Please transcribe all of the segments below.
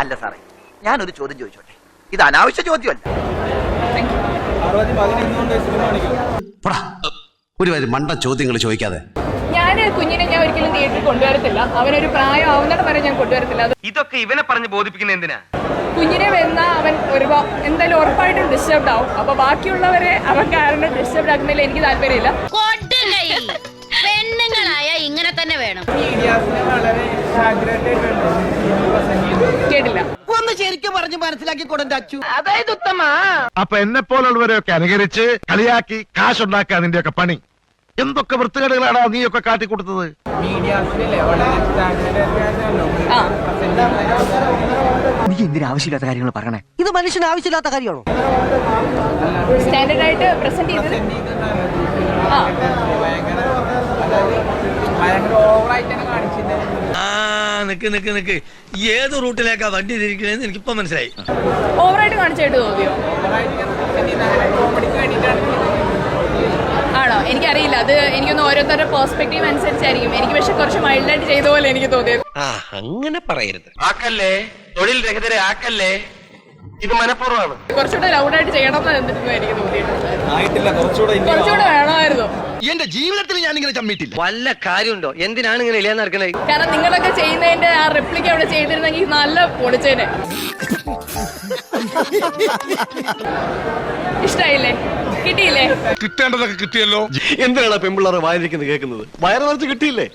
അല്ല സാറേ ഞാനൊരു ചോദ്യം ചോദിച്ചോട്ടെ? ഇത് അനാവശ്യ ചോദ്യമല്ല. പോടാ. ഒരു വരി മണ്ട ചോദ്യങ്ങൾ ചോദിക്കാതെ. ഞാൻ കുഞ്ഞിനെ ഞാൻ ഒരിക്കലും തിയേറ്ററിൽ കൊണ്ടുവരത്തില്ല. അവനൊരു പ്രായം ആവുന്നിടം വരെ ഞാൻ കൊണ്ടുവരത്തില്ല. ഇതൊക്കെ ഇവനെ പറഞ്ഞ് ബോധിപ്പിക്കുന്ന എന്തിനാ? കുഞ്ഞിനെ വന്ന അവൻ ഒരു എന്തായാലും ഉറപ്പായിട്ടും ഡിസ്റ്റർബ്ഡ് ആവും. അപ്പൊ ബാക്കിയുള്ളവരെ അവൻ കാരണം ഡിസ്റ്റർബ്ഡ് ആക്കുന്നതിൽ എനിക്ക് താല്പര്യമില്ല. തന്നെ വേണം കേട്ടില്ല. ഒന്ന് ശരിക്കും പറഞ്ഞു മനസ്സിലാക്കി കൊടുന്റെ അച്ചു. അപ്പൊ എന്നെ പോലുള്ളവരെയൊക്കെ അനുകരിച്ച് കളിയാക്കി കാശ് കാശുണ്ടാക്കുക അതിന്റെയൊക്കെ പണി. എന്തൊക്കെ വൃത്തികേടുകളാണ് നീയൊക്കെ കാട്ടിക്കൊടുത്തത് ആ. നീ എന്തിനാ ആവശ്യമില്ലാത്ത കാര്യങ്ങൾ പറയണേ? ഇത് മനുഷ്യന് ആവശ്യമില്ലാത്ത കാര്യമാണോ? സ്റ്റാൻഡേർഡ് ആയിട്ട് പ്രസന്റ് ചെയ്തത്? ആ. നിക്ക് നിക്ക് നിക്ക്. ഏത് റൂട്ടിലേക്കാ വണ്ടി തിരിക്കണേന്ന് എനിക്കിപ്പോ മനസ്സിലായി. ഓവറായിട്ട് കാണിച്ചായിട്ട് തോന്നിയോ? ആണോ? എനിക്കറിയില്ല. അത് എനിക്കൊന്ന് ഓരോരുത്തരുടെ പെർസ്പെക്റ്റീവ് അനുസരിച്ചായിരിക്കും. എനിക്ക് പക്ഷെ കുറച്ച് മൈൽഡായിട്ട് ചെയ്ത പോലെ എനിക്ക് തോന്നിയത്. ആ അങ്ങനെ പറയരുത്. ആക്കല്ലേ? തൊഴിൽ രഹിതരെ ആക്കല്ലേ? ഇത് മനഃപൂർവമാണ്. കുറച്ചുകൂടെ ലൗഡായിട്ട് ചെയ്യണം എന്ന് എന്നിട്ട് എനിക്ക് തോന്നിയിട്ടുണ്ട് കുറച്ചുകൂടെ വേണമായിരുന്നു. എന്റെ ജീവിതത്തിൽ ഞാൻ ഇങ്ങനെ ചമ്മിട്ടില്ല വല്ല കാര്യമുണ്ടോ? എന്തിനാണ് ഇങ്ങനെ ഇല്ലാന്ന് നടക്കണേ? കാരണം നിങ്ങളൊക്കെ ചെയ്യുന്നതിന്റെ ആ റിപ്ലിക്ക് അവിടെ ചെയ്തിരുന്നെങ്കിൽ നല്ല പൊളിച്ചേനെ. ഇഷ്ടായില്ലേ? കിട്ടിയില്ലേ? കിട്ടേണ്ടതൊക്കെ കിട്ടിയല്ലോ. എന്തിനാണ് പെമ്പിള്ളാറ് വായിരിക്കുന്നത് കേൾക്കുന്നത്? വയറ് നിറച്ച് കിട്ടിയില്ലേ?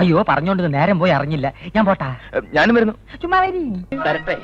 അയ്യോ പറഞ്ഞോണ്ട് നേരം പോയി അറിഞ്ഞില്ല. ഞാൻ പോട്ടാ. ഞാനും വരുന്നു. ചുമ്മാ വരി. തരട്ടെ